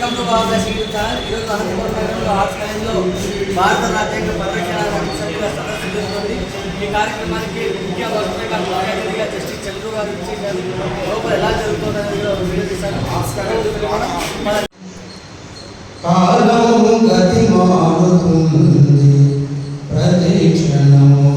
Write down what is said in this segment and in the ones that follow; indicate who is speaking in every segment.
Speaker 1: Welcome to Baba seed channel ఈరోజు అనంతపురం నగరంలో arts భారత రాజ్యాంగ పరిరక్షణ సభ్యుల సదస్సు జరుగుతుంది. ఈ కార్యక్రమానికి ముఖ్య వక్తగా ముఖ్య అతిథిగా జస్టిస్ చంద్రు గారు ఇచ్చేశారు లోపల ఎలా జరుగుతుందని కూడా ఒక వీడియో తీశారు. మన
Speaker 2: గతి మారుతుంది. ప్రతి క్షణము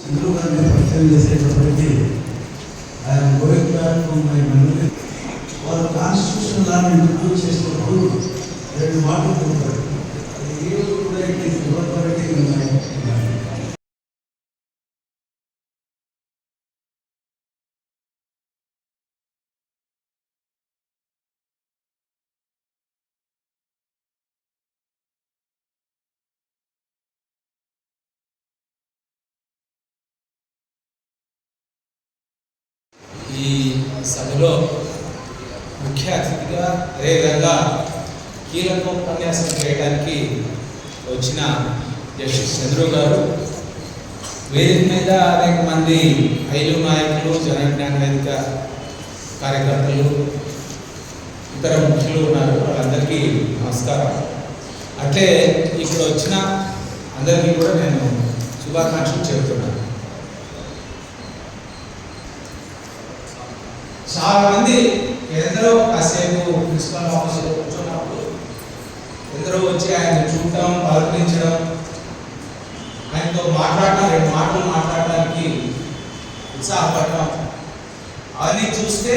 Speaker 3: చంద్రు గారిని పరిచయం చేసేటప్పటికీ ఆయన going back to my memory వారు కాన్స్టిట్యూషన్ లాని ఇంట్రడ్యూస్ చేసినప్పుడు రెండు మాటలు చెప్తారు అది ఈ రోజు కూడా ఇట్ ఈస్ రివర్బరేటింగ్
Speaker 4: ఈ సభలో ముఖ్య అతిథిగా అదేవిధంగా కీలక ఉపన్యాసం చేయడానికి వచ్చిన జస్టిస్ చంద్రు గారు. వేదిక మీద అనేక మంది ఐదు నాయకులు జనజ్ఞాన వేదిక కార్యకర్తలు ఇతర ముఖ్యులు ఉన్నారు. వాళ్ళందరికీ నమస్కారం. అట్లే ఇక్కడ వచ్చిన అందరికీ కూడా నేను శుభాకాంక్షలు చెబుతున్నాను. చాలా మంది ఎందరో కాసేపు ప్రిన్సిపల్ ఆఫీసులో కూర్చున్నప్పుడు ఎందరో వచ్చి ఆయన చూడటం పలకరించడం ఆయనతో మాట్లాడటం రెండు మాటలు మాట్లాడడానికి ఉత్సాహపడటం. అవన్నీ చూస్తే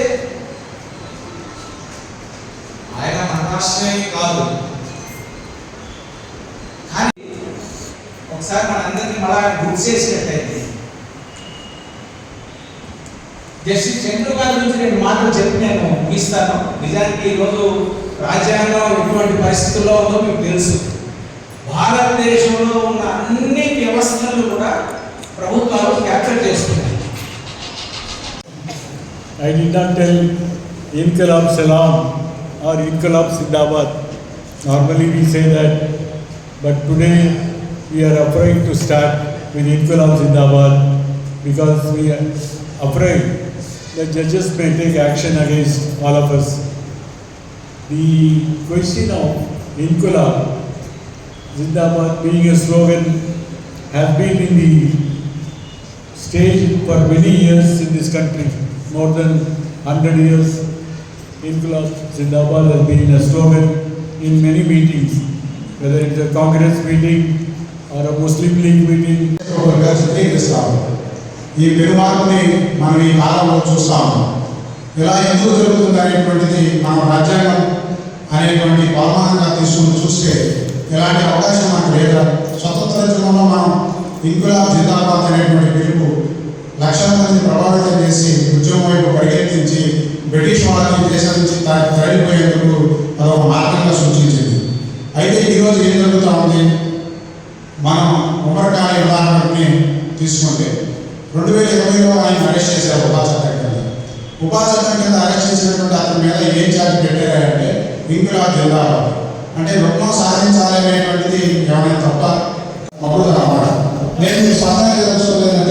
Speaker 4: ఆయన మన రాష్ట్రమే కాదు. కానీ ఒకసారి మనందరికీ మళ్ళా గుర్తు చేసినట్టయితే జస్టిస్ చంద్ర గారి నుంచి నేను మాటలు చెప్పి నేను ముగిస్తాను నిజానికి ఈరోజు రాజ్యాంగం ఎటువంటి పరిస్థితుల్లో ఉందో మీకు తెలుసు భారతదేశంలో ఉన్న అన్ని వ్యవస్థలు కూడా ప్రభుత్వాలు క్యాప్చర్ చేస్తున్నాయి
Speaker 5: ఐ డి నాట్ టెల్ ఇన్కలాబ్ సలాం ఆర్ ఇన్కలాబ్ Siddhabad normally we say that but today we are afraid to start with ఇన్కలాబ్ Siddhabad because we are afraid the judges may take action against all of us. The question of Inqilab, Zindabad being a slogan, has been in the stage for many years in this country, more than 100 years. Inqilab Zindabad has been a slogan in many meetings, whether it's a Congress meeting or a Muslim League meeting.
Speaker 6: ఈ పెరుమార్పుని మనం ఈ కాలంలో చూస్తాము. ఇలా ఎందుకు జరుగుతుంది అనేటువంటిది మన రాజ్యాంగం అనేటువంటి బలమానంగా తీసుకుని చూస్తే ఇలాంటి అవకాశం మనకు లేదా? స్వతంత్ర జీవనంలో మనం ఇంకులాబ్ జిందాబాద్ అనేటువంటి పిలుపు లక్షల మంది ప్రభావితం చేసి ఉద్యమం వైపు పరిగెత్తించి బ్రిటిష్ వాళ్ళని దేశం నుంచి త- తరలిపోయేందుకు అదొక మార్గంగా సూచించింది. అయితే ఈరోజు ఏం జరుగుతూ ఉంది? మనం ఉమ్మడికాయ ఉదాహరణని తీసుకుంటే రెండు వేల ఇరవైలో ఆయన అరెస్ట్ చేశారు ఉపా చట్టం కింద ఉపా చట్టం కింద అరెస్ట్ చేసినటువంటి అతని మీద ఏం ఛార్జ్ పెట్టారంటే ఇంకులాబ్ జిందాబాద్ అంటే రుణం సాధించాలనేటువంటిది ఏమైనా తప్ప అప్పుడు అన్నమాట నేను మీ స్పందన తెలుసుకోలేదంటే